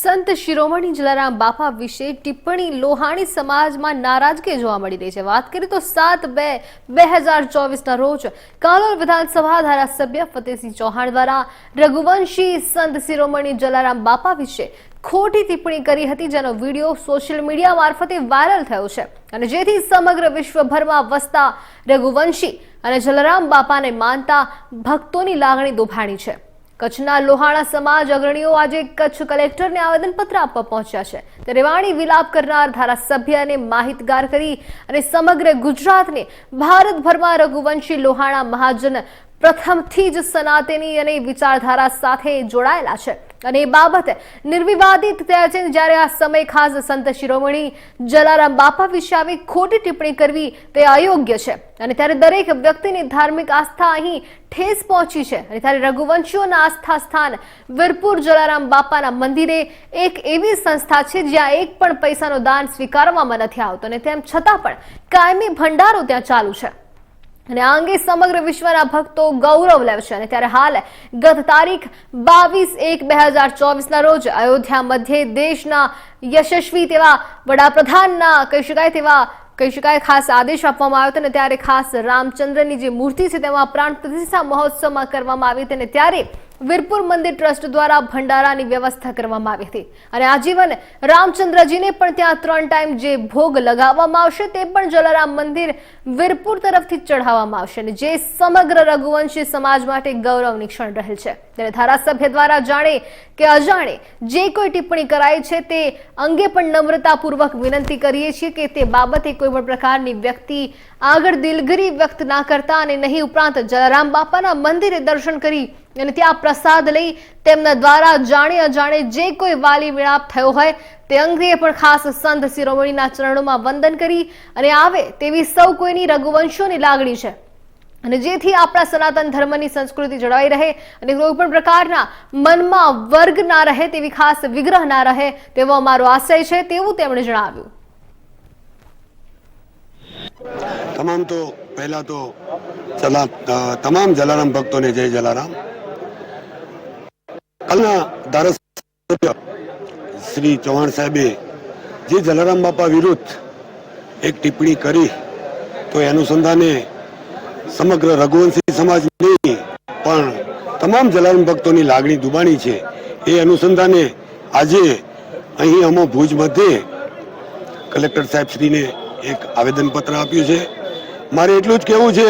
સંત શિરોમણી જલારામ બાપા વિશે ટિપ્પણી લોહાણી સમાજમાં નારાજગી જોવા મળી રહી છે. વાત કરીએ તો સાત બે બે હજાર ચોવીસના રોજ કાલોલ વિધાનસભા ધારાસભ્ય ફતેહસિંહ ચૌહાણ દ્વારા રઘુવંશી સંત શિરોમણી જલારામ બાપા વિશે ખોટી ટિપ્પણી કરી હતી, જેનો વીડિયો સોશિયલ મીડિયા મારફતે વાયરલ થયો છે. અને જેથી સમગ્ર વિશ્વભરમાં વસતા રઘુવંશી અને જલારામ બાપાને માનતા ભક્તોની લાગણી દુભાણી છે. કચ્છના લોહાણા સમાજ અગ્રણીઓ આજે કચ્છ કલેક્ટરને આવેદનપત્ર આપવા પહોંચ્યા છે. રેવાણી વિલાપ કરનાર ધારાસભ્યને માહિતગાર કરી અને સમગ્ર ગુજરાતને ભારતભરમાં રઘુવંશી લોહાણા મહાજન પ્રથમથી જ સનાતની અને વિચારધારા સાથે જોડાયેલા છે. અને એ બાબત નિર્વિવાદિત થયા છે. જ્યારે આ સમય ખાસ સંત શિરોમણી જલારામ બાપા વિશે આવી ખોટી ટિપ્પણી કરવી તે અયોગ્ય છે. અને ત્યારે દરેક વ્યક્તિની ધાર્મિક આસ્થા અહીં ઠેસ પહોંચી છે. અને ત્યારે રઘુવંશીઓના આસ્થા સ્થાન વીરપુર જલારામ બાપાના મંદિરે એક એવી સંસ્થા છે જ્યાં એક પણ પૈસાનો દાન સ્વીકારવામાં નથી આવતો. અને તેમ છતાં પણ કાયમી ભંડારો ત્યાં ચાલુ છે. અને આ અંગે સમગ્ર વિશ્વના ભક્તો ગૌરવ લે છે અને ત્યારે હાલ ગત તારીખ બાવીસ એક બે હજાર ચોવીસના રોજ અયોધ્યા મધ્યે દેશના યશસ્વી તેવા વડાપ્રધાનના કહી શકાય તેવા કહી શકાય ખાસ આદેશ આપવામાં આવ્યો હતો અને ત્યારે ખાસ રામચંદ્રની જે મૂર્તિ છે તેમાં પ્રાણ પ્રતિષ્ઠા મહોત્સવમાં કરવામાં આવી હતી અને ત્યારે વીરપુર મંદિર ટ્રસ્ટ દ્વારા ભંડારાની વ્યવસ્થા કરવામાં આવી હતી. અને આજીવન રામચંદ્રજીને પણ ત્યાં ત્રણ ટાઈમ જે ભોગ લગાવવામાં આવશે તે પણ જલારામ મંદિર વીરપુર તરફથી ચઢાવવામાં આવશે. અને જે સમગ્ર રઘુવંશી સમાજ માટે ગૌરવની ક્ષણ રહેલ છે. ત્યારે ધારાસભ્ય દ્વારા જાણે કે અજાણે જે કોઈ ટિપ્પણી કરાઈ છે તે અંગે પણ નમ્રતાપૂર્વક વિનંતી કરીએ છીએ કે તે બાબતે કોઈ પણ પ્રકારની વ્યક્તિ આગળ દિલગીરી વ્યક્ત ના કરતા અને નહીં ઉપરાંત જલારામ બાપાના મંદિરે દર્શન કરી અને ત્યાં પ્રસાદ લઈ તેમના દ્વારા જાણે અજાણે જે કોઈ વાલી વિલાપ થયો હોય તે અંગે પણ ખાસ સંત શિરોમણીના ચરણોમાં વંદન કરી અને આવે તેવી સૌ કોઈની રઘુવંશોની લાગણી છે. અને જેથી આપણા સનાતન ધર્મની સંસ્કૃતિ જળવાઈ રહે અને કોઈ પણ પ્રકારના મનમાં વર્ગ ના રહે તેવી ખાસ વિગ્રહ ના રહે તેવો અમારો આશય છે તેવું તેમણે જણાવ્યું. તમામ તો પહેલા તો તમામ જલારામ ભક્તોને જય જલારામ. કાલના ધારાસભ્ય શ્રી ચૌહાણ સાહેબે જે જલારામ બાપા વિરુદ્ધ એક ટિપ્પણી કરી, તો અનુસંધાને સમગ્ર રઘુવંશી સમાજ નહીં પણ તમામ જલારામ ભક્તોની લાગણી દુબાણી છે. એ અનુસંધાને આજે અહીં અમો ભુજ મધ્યે કલેક્ટર સાહેબ શ્રીને એક આવેદનપત્ર આપ્યું છે. મારે એટલું જ કહેવું છે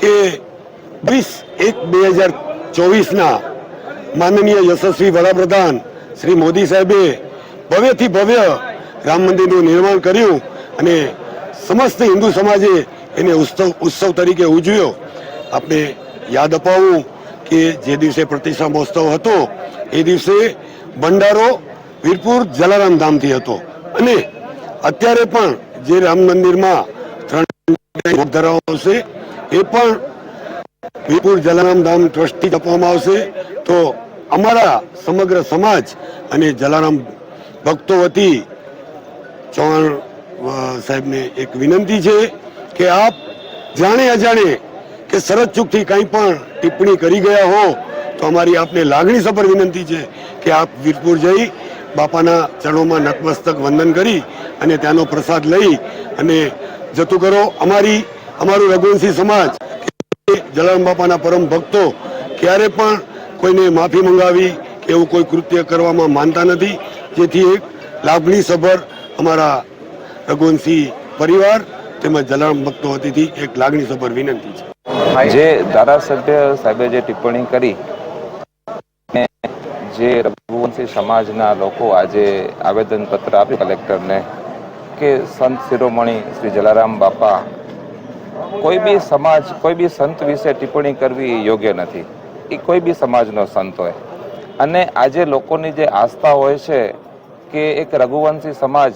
કે વીસ એક બે હજાર ચોવીસના માનનીય યશસ્વી વડાપ્રધાન શ્રી મોદી સાહેબે ભવ્યથી ભવ્ય રામ મંદિરનું નિર્માણ કર્યું અને સમસ્ત હિન્દુ સમાજે એને ઉત્સવ ઉત્સવ તરીકે ઉજવ્યો. આપણે યાદ અપાવું કે જે દિવસે પ્રતિષ્ઠા મહોત્સવ હતો, એ દિવસે ભંડારો વીરપુર જલારામ ધામથી હતો. અને અત્યારે પણ જે રામ મંદિરમાં ત્રણ આવશે, એ પણ વીરપુર જલારામ ધામ ટ્રસ્ટથી આપવામાં આવશે. તો અમારા સમગ્ર સમાજ અને જલારામ ભક્તો વતી ચૌહાણ સાહેબને એક વિનંતી છે કે આપ જાણે અજાણે કે સરહદ ચૂકથી કંઈ પણ ટિપ્પણી કરી ગયા હો, તો અમારી આપને લાગણી લાગણીસભર વિનંતી છે કે આપ વીરપુર જઈ બાપાના ચરણોમાં નતમસ્તક વંદન કરી અને ત્યાંનો પ્રસાદ લઈ અને જતું કરો. અમારી, અમારું રઘુવંશી સમાજ જલારામ બાપાના પરમ ભક્તો, ક્યારે પણ કોઈને માફી મંગાવી કે એવું કોઈ કૃત્ય કરવામાં માનતા નથી. જેથી એક લાગણીસભર અમારા રઘુવંશી પરિવાર તેમજ જલારામ ભક્તો વતીથી એક લાગણીસભર વિનંતી છે. જે ધારાસભ્ય સાહેબે જે ટિપ્પણી કરી જે રઘુવંશી સમાજના લોકો આજે આવેદનપત્ર આપ્યું કલેક્ટરને કે સંત શિરોમણી શ્રી જલારામ બાપા કોઈ બી સમાજ, કોઈ બી સંત વિશે ટિપ્પણી કરવી યોગ્ય નથી. એ કોઈ બી સમાજનો સંત હોય. અને આજે લોકોની જે આસ્થા હોય છે કે એક રઘુવંશી સમાજ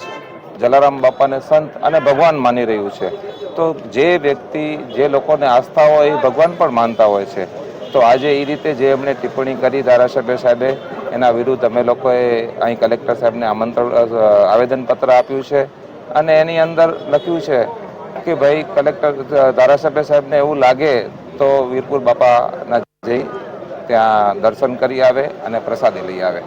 જલારામ બાપાને સંત અને ભગવાન માની રહ્યું છે, તો જે વ્યક્તિ, જે લોકોને આસ્થા હોય એ ભગવાન પણ માનતા હોય છે. તો આજે એ રીતે જે એમણે ટિપ્પણી કરી ધારાસભ્ય સાહેબે, એના વિરુદ્ધ અમે લોકોએ અહીં કલેક્ટર સાહેબને આમંત્રણ આવેદનપત્ર આપ્યું છે. અને એની અંદર લખ્યું છે કે ભાઈ, કલેક્ટર ધારાસભ્ય સાહેબને એવું લાગે તો વીરપુર બાપાના જઈ ત્યાં દર્શન કરી આવે અને પ્રસાદી લઈ આવે.